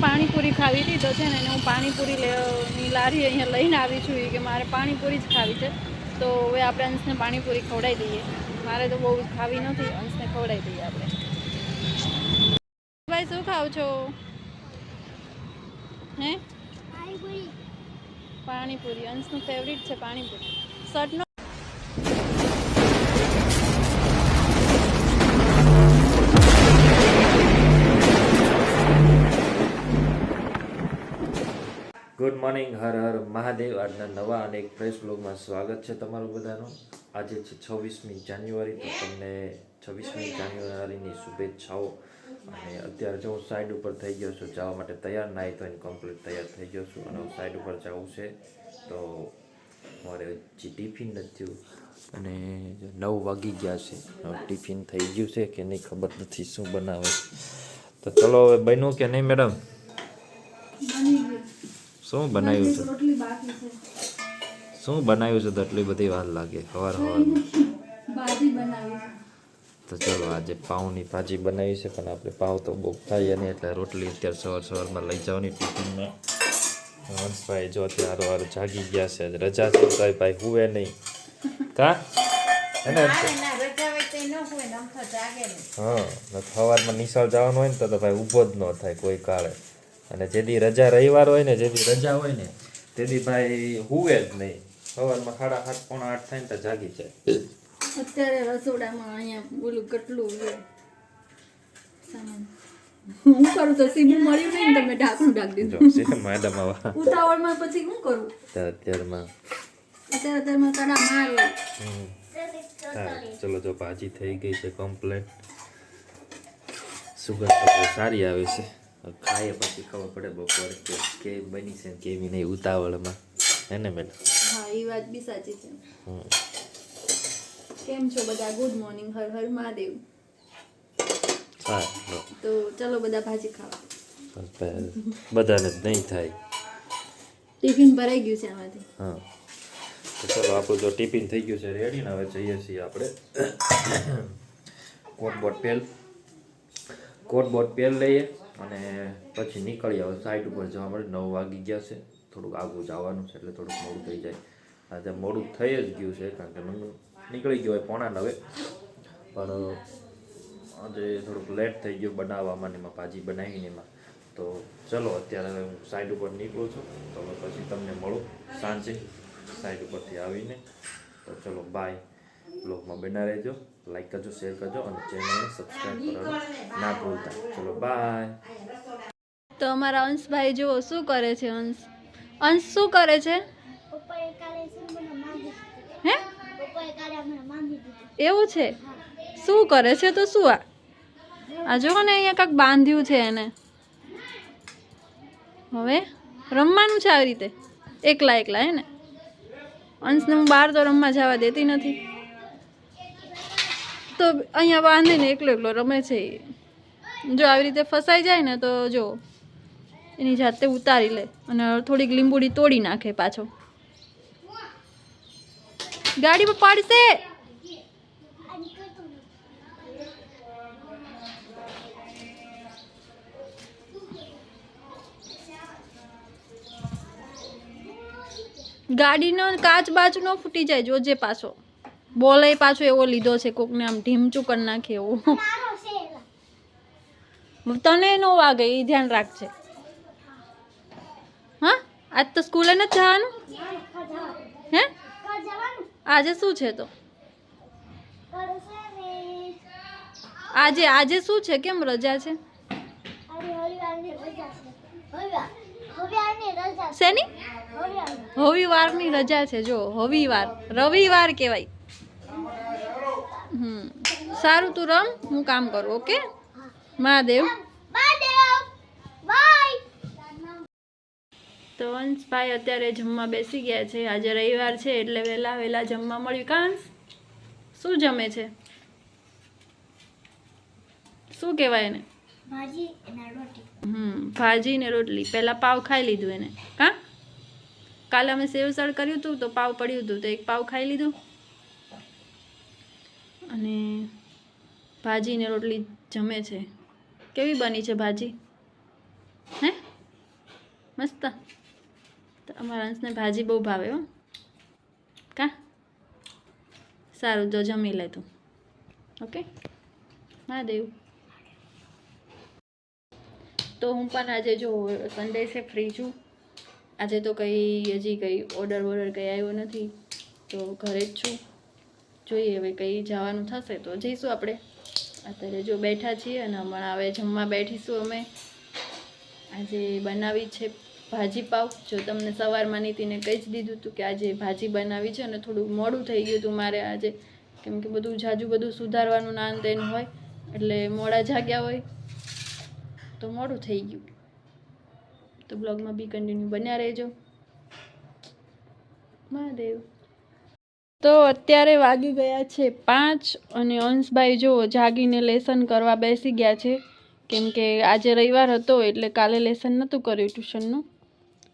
પાણીપુરી ખાવી હતી તો છે ને એને હું પાણીપુરી લે- લારી અહીંયા લઈને આવી છું કે મારે પાણીપુરી જ ખાવી છે. તો હવે આપણે અંશને પાણીપુરી ખવડાવી દઈએ. મારે તો બહુ ખાવી નથી અંશને ખવડાવી દઈએ આપણે. ભાઈ શું ખાવ છો? હે? પાણીપુરી. અંશનું ફેવરિટ છે પાણીપુરી. શર્ટનો ગુડ મોર્નિંગ હર હર મહાદેવ. આજના નવા અને એક ફ્રેશ બ્લોગમાં સ્વાગત છે તમારું બધાનું. આજે છે છવ્વીસમી જાન્યુઆરી, તો તમને છવ્વીસમી જાન્યુઆરીની શુભેચ્છાઓ. અને અત્યારે જો હું સાઈડ ઉપર થઈ ગયો છું, જવા માટે તૈયાર નાહી તો કમ્પ્લીટ તૈયાર થઈ ગયો છું. અને હું સાઈડ ઉપર જવું છે, તો મારે હજી ટિફિન નથી. અને નવ વાગી ગયા છે ટિફિન થઈ ગયું છે કે નહીં ખબર નથી શું બનાવે. તો ચલો હવે બન્યું કે નહીં મેડમ શું બનાવ્યું છે? રોટલી બાકી છે. શું બનાવ્યું છે? તો એટલી બધી વાર લાગે સવાર સવાર તો ચલો આજે પાઉંની ભાજી બનાવી છે પણ આપણે પાવ તો બહુ ખાઈએ નહીં એટલે રોટલી અત્યારે સવાર સવારમાં લઈ જવાની ટિફિનમાં. હંસભાઈ જો અત્યારે વાર જાગી ગયા છે રજા છે તો ભાઈ હુવે નહીં. કા? એને હા સવારમાં નિશાળ જવાનું હોય ને તો તો ભાઈ ઊભો જ ન થાય કોઈ કાળે. અને જેદી રજા રવિવાર હોય ને જેદી રજા હોય ને તેદી ભાઈ હુવે જ નહીં. સવારમાં સાડા સાત પોણા આઠ થાય ને તો જાગી જાય. અત્યારે રસોડામાં અહીંયા બોલું કેટલું સામાન. હું કરું તો સીબું મળ્યું નહીં તમે ઢાંકણું ઢાંકી દીધું. મેડમ આવા. ઉતાવળમાં પછી શું કરું? અત્યારમાં અત્યારે અત્યારમાં તડા મારું ચલો જો ભાજી થઈ ગઈ છે કમ્પ્લેટ સુગર સારી આવે છે. ખાઈએ પછી ખબર પડે બપોરે કે કેવી બની છે કેવી નહીં ઉતાવળમાં. હે ને મેડમ? હા એ વાત બી સાચી છે. કેમ છો બધા? Good morning Har Har Mahadev. હા તો ચલો બધા ભાજી ખાવા. બધાને જ નહીં થાય. ટિફિન ભરાઈ ગયું છે આમાંથી. હા. તો ચલો આપણું જો ટિફિન થઈ ગયું છે રેડી ને હવે જઈએ છીએ આપણે. કોટ બોટ પેલ કોટ બોટ પેલ લઈએ. અને પછી નીકળી હવે સાઈડ ઉપર જવા માટે નવ વાગી ગયા છે. થોડુંક આગું જવાનું છે એટલે થોડુંક મોડું થઈ જાય. આજે મોડું થઈ જ ગયું છે, કારણ કે મમ્મી નીકળી ગયો હોય પોણા નવે. પણ આજે થોડુંક લેટ થઈ ગયું બનાવવામાં ને એમાં ભાજી બનાવીને એમાં. તો ચલો, અત્યારે હું સાઈડ ઉપર નીકળું છું. તો પછી તમને મળું સાંજે સાઈડ ઉપરથી આવીને. તો ચલો બાય બ્લોગમાં બના રહેજો લાઈક કરજો શેર કરજો અને ચેનલને સબસ્ક્રાઈબ કરવાનું ના ભૂલતા. ચલો બાય તો અમારા અંશભાઈ જુઓ શું કરે છે અંશ? અંશ શું કરે છે. હે? પપ્પાએ કાલે મને માંગી દીધી. એવું છે? શું કરે છે તો શું આ? આ જુઓ ને અહીંયા કાંક બાંધ્યું છે એને. હવે રમવાનું છે આવી રીતે. એકલા એકલા હે ને? અંશને હું બહાર તો રમવા જવા દેતી નથી. તો અહીંયા વાંધીને એકલો એકલો રમે છે જો આવી રીતે ફસાઈ જાય ને તો જો એની જાતે ઉતારી લે અને થોડીક લીંબુડી તોડી નાખે પાછો. ગાડી પર પાડશે. ગાડીનો કાચ બાચ ન ફૂટી જાય, જોજે પાછો. બોલે પાછો એવો લીધો છે કોકને આમ ઢીમચું કરી નાખે એવો. તને નો વાગે એ ધ્યાન રાખજે. હા? આજ તો સ્કૂલે નથી જવાનું? હે? આજે શું છે તો? આજે આજે શું છે? કેમ રજા છે. શેની? હવિવારની રજા છે જો હવિવાર રવિવાર કહેવાય. હમ. સારું તું રમ હું કામ કરું ઓકે? મહાદેવ. તો અંશભાઈ અત્યારે જમવા બેસી ગયા છે. આજે રવિવાર છે એટલે વહેલા વહેલા જમવા મળ્યું. કાંસ શું જમે છે? શું કહેવાય એને? ભાજી હમ ભાજી ને રોટલી. પહેલાં પાવ ખાઈ લીધું એને. કાં? કાલે અમે સેવસળ કર્યું હતું તો પાવ પડ્યું હતું તો એક પાવ ખાઈ લીધું. અને ભાજી ને રોટલી જમે છે. કેવી બની છે ભાજી? હે? મસ્ત? અમારા અંશને ભાજી બહુ ભાવે હો. કા? સારું, જો જમી લે તું. ઓકે? મહાદેવ. તો હું પણ આજે જો સન્ડે છે ફ્રી છું. આજે તો કંઈ હજી કંઈ ઓર્ડર વોર્ડર કંઈ આવ્યો નથી, તો ઘરે જ છું. જોઈએ હવે કંઈ જવાનું થશે તો જઈશું આપણે. અત્યારે જો બેઠા છીએ અને હમણાં હવે જમવા બેઠીશું અમે. આજે બનાવી છે ભાજી પાવ જો તમને સવારમાં નીતિને કહી જ દીધું હતું કે આજે ભાજી બનાવી છે અને થોડું મોડું થઈ ગયું હતું મારે આજે. કેમ કે બધું જાજુ બધું સુધારવાનું નાન તેન હોય, એટલે મોડા જાગ્યા હોય. તો મોડું થઈ ગયું. તો બ્લોગમાં બી કન્ટિન્યુ બન્યા રહેજો. મહાદેવ. તો અત્યારે વાગી ગયા છે પાંચ અને અંશભાઈ જો જાગીને લેસન કરવા બેસી ગયા છે. કેમ કે આજે રવિવાર હતો એટલે કાલે લેસન નહોતું કર્યું ટ્યુશનનું.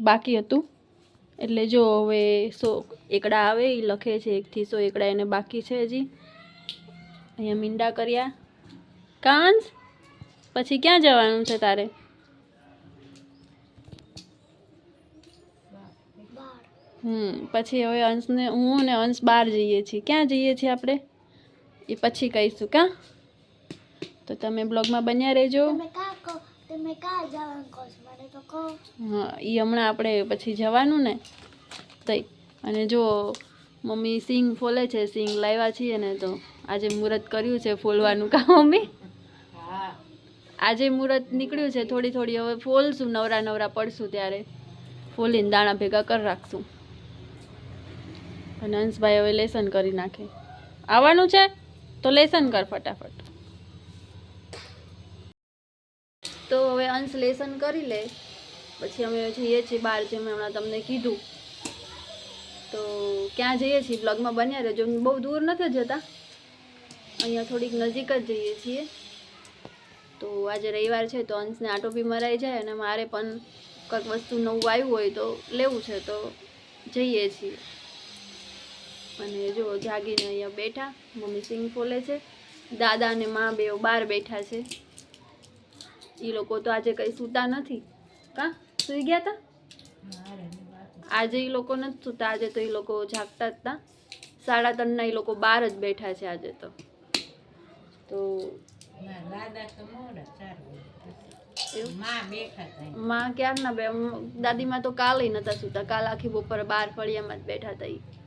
બાકી હતું. એટલે જો હવે સો એકડા આવે એ લખે છે એકથી સો એકડા એને બાકી છે હજી. અહીંયા મીંડા કર્યા. કાંસ, પછી ક્યાં જવાનું છે તારે? હમ પછી હવે અંશને હું ને અંશ બહાર જઈએ છીએ. ક્યાં જઈએ છીએ આપણે? એ પછી કહીશું કાં? તો તમે બ્લોગમાં બન્યા રહેજો. તમે કા કહો? તમે કા જવાનું કહો છો? મને તો કહો. હા એ હમણાં આપણે પછી જવાનું ને. તઈ. અને જો મમ્મી સિંગ ફોલે છે સિંગ લાવ્યા છીએ ને તો આજે મુહૂર્ત કર્યું છે ફોલવાનું. કાં મમ્મી? આજે મુહૂર્ત નીકળ્યું છે થોડી થોડી. હવે ફોલશું નવરા નવરા પડશું ત્યારે. ફોલીને દાણા ભેગા કરી રાખશું. અને હંસભાઈ હવે લેસન કરી નાખે. આવવાનું છે? તો લેસન કર ફટાફટ. તો હવે અંશ લેસન કરી લે. પછી અમે જઈએ છીએ બહાર જે મેં હમણાં તમને કીધું. તો ક્યાં જઈએ છીએ? બ્લોગમાં બન્યા રહેજો. બહુ દૂર નથી જતા. અહીંયા થોડીક નજીક જ જઈએ છીએ. તો આજે રવિવાર છે તો અંશને આટો બી મરાઈ જાય અને મારે પણ કંઈક વસ્તુ નવું આવ્યું હોય તો લેવું છે તો જઈએ છીએ. અને જો જાગીને અહીંયા બેઠા, મમ્મી સિંગ ફોલે છે. દાદા અને મા બે બહાર બેઠા છે. એ લોકો તો આજે કંઈ સૂતા નથી. કા? સૂઈ ગયા હતા આજે એ લોકો નથી સૂતા, આજે તો એ લોકો જાગતા હતા સાડા ત્રણના એ લોકો બહાર જ બેઠા છે આજે તો. તો માં ક્યારના બે? દાદીમાં તો કાલે નતા સૂતા. કાલ આખી બપોર બાર ફળિયામાં જ બેઠા હતા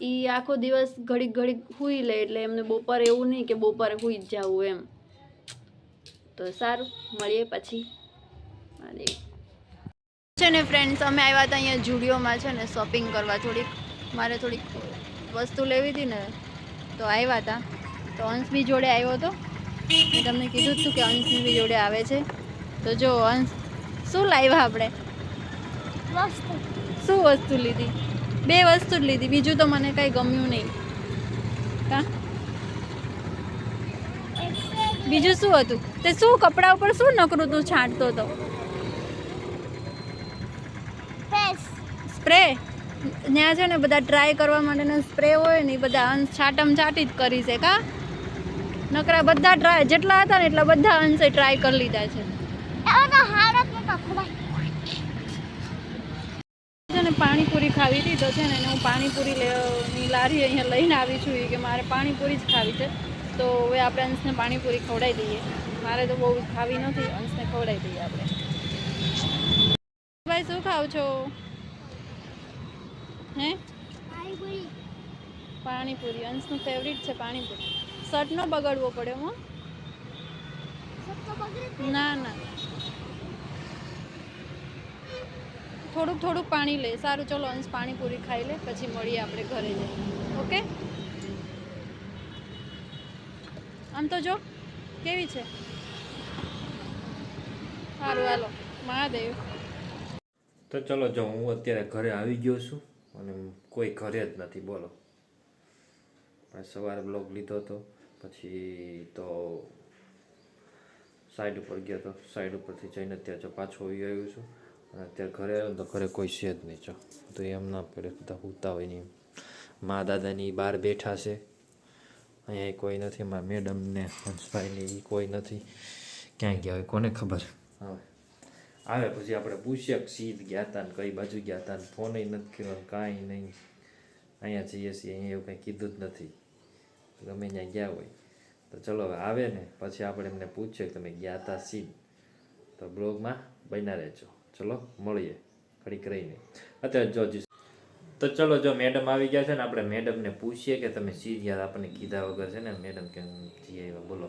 ઈ આખો દિવસ ઘડીક ઘડીક હુઈ લે એટલે એમને બપોરે એવું નહીં કે બપોરે હુઈ જ જાવું એમ. તો સારું મળીએ પછી. છે ને ફ્રેન્ડ્સ અમે આવ્યા હતા અહીંયા જુડિયોમાં છે ને શોપિંગ કરવા થોડીક. મારે થોડીક વસ્તુ લેવી હતી ને તો આવ્યા હતા. તો અંશ બી જોડે આવ્યો હતો. મેં તમને કીધું હતું કે અંશભી બી જોડે આવે છે. તો જો અંશ શું લાવ્યા આપણે? શું વસ્તુ લીધી? બે વસ્તુ જ લીધી. બીજું તો મને કાંઈ ગમ્યું નહીં. કા? બીજું શું હતું? તે શું કપડા ઉપર શું નકરું તું છાંટતો હતો સ્પ્રે? ત્યાં છે ને બધા ટ્રાય કરવા માટેનો સ્પ્રે હોય ને બધા અંશ છાટમ છાટી જ કરી છે, કા? નકરા બધા ટ્રાય, જેટલા હતા ને એટલા બધા અંશે ટ્રાય કરી લીધા છે એનો હાર જ નતો ખવાય છે પાણીપુરી ખાવી હતી તો છે ને એને હું પાણીપુરી લેવાની લારી અહીંયા લઈને આવી છું કે મારે પાણીપુરી જ ખાવી છે. તો હવે આપણે અંશને પાણીપુરી ખવડાવી દઈએ. મારે તો બહુ ખાવી નથી અંશને ખવડાવી દઈએ આપણે. ભાઈ શું ખાવ છો? હે? પાણીપુરી. અંશનું ફેવરિટ છે પાણીપુરી. શર્ટનો ન બગાડવો પડે હો. ના ના. થોડુંક થોડુંક પાણી લે સારું, ચલો, અંશ પાણીપુરી ખાઈ લે, પછી મળીએ આપણે ઘરે જઈએ ઓકે? આમ તો જો, કેવી છે? સારું, હાલો. મહાદેવ. તો ચલો, જો હું અત્યારે ઘરે આવી ગયો છું, અને કોઈ ઘરે જ નથી, બોલો. પણ સવારે બ્લોગ લીધો હતો, પછી તો સાઈડ ઉપર ગયો તો સાઈડ ઉપરથી જઈને અત્યારે પાછો આવી આવ્યો છું. અત્યારે ઘરે આવ્યો તો ઘરે કોઈ છે જ નહીં ચો તો એમ ના પડે બધા હોતા હોય નહીં મા દાદાની બહાર બેઠા છે અહીંયા કોઈ નથી મારા મેડમ ને હંસભાઈ એ કોઈ નથી ક્યાં ગયા હોય કોને ખબર હવે આવે પછી આપણે પૂછીએ સીધ ગયા હતા ને કઈ બાજુ ગયા હતા ને ફોન નથી કર્યો કાંઈ નહીં અહીંયા જઈએ છીએ અહીંયા એવું કંઈ કીધું જ નથી ગમે ત્યાં ગયા હોય તો ચલો હવે આવે ને પછી આપણે એમને પૂછીએ તમે ગયા હતા સીધ તો બ્લોગમાં બન્યા રહેજો ચલો મળીએ ઘડીક રહીને. અત્યારે જો તો ચલો જો મેડમ આવી ગયા છે ને આપણે મેડમને પૂછીએ કે તમે સીધ આપણને કીધા વગર છે ને મેડમ કે જી આવ્યા બોલો.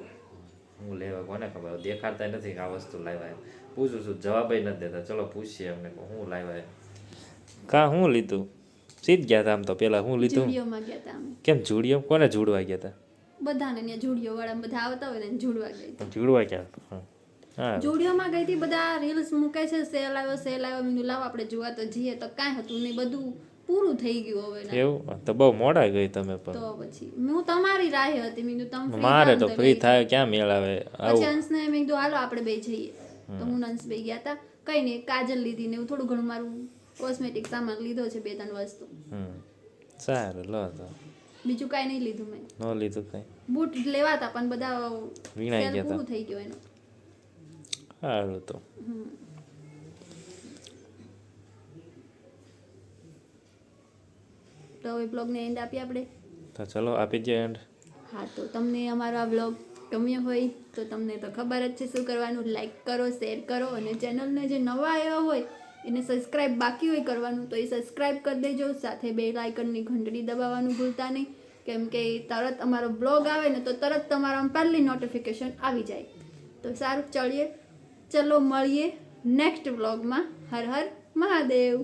હું લેવા કોને ખબર? દેખાડતા નથી કે આ વસ્તુ લાવ્યા એમ. પૂછું છું જવાબ નથી દેતા. ચલો પૂછીએ એમને કે હું લાવ્યા એમ. કા હું લીધું? સીધ ગયા હતા આમ તો પેલા હું લીધું? કેમ જુડિયો? કોને જોડવા ગયા હતા બધાને જુડિયો વાળા બધા આવતા હોય ને જોડવા ગયા જોડવા ગયા હા. હા. જુડિયોમાં ગઈ હતી બધા રીલ્સ મૂકે છે સેલ આવ્યો સેલ આવ્યો. મેં કીધું લાવ આપણે જોવા તો જઈએ. તો કાંઈ હતું નહીં બધું પૂરું થઈ ગયું હવે એવું? તો બહુ મોડા ગઈ તમે પણ. તો પછી હું તમારી રાહે હતી મેં કીધું તમે મારે તો ફ્રી થાય ક્યાં મેળ આવે? પછી અંશને મેં કીધું હાલો આપણે બે જઈએ. તો હું અંશ બે ગયા હતા. કઈ નહીં કાજલ લીધી ને એવું થોડું ઘણું મારું કોસ્મેટિક સામાન લીધો છે બે ત્રણ વસ્તુ. સારું લો તો. બીજું કાંઈ નહીં લીધું મેં. ન લીધું કઈ? બૂટ લેવા હતા પણ બધા વીણાઈ ગયા પૂરું થઈ ગયો એનો. સારું તો તો હવે બ્લોગને એન્ડ આપીએ આપણે? તો ચલો આપી દે એન્ડ હા તો તમને અમારો આ બ્લોગ ગમ્યો હોય તો તમને તો ખબર જ છે શું કરવાનું. લાઈક કરો શેર કરો અને ચેનલને જે નવા આવ્યા હોય એને સબસ્ક્રાઇબ બાકી હોય કરવાનું તો એ સબસ્ક્રાઇબ કરી દેજો. સાથે બે લાઇકનની ઘંટડી દબાવવાનું ભૂલતા નહીં. કેમ કે તરત અમારો બ્લોગ આવે ને તો તરત તમારા પહેલી નોટિફિકેશન આવી જાય. તો સારું ચડીએ ચલો મળીએ નેક્સ્ટ બ્લોગમાં હર હર મહાદેવ.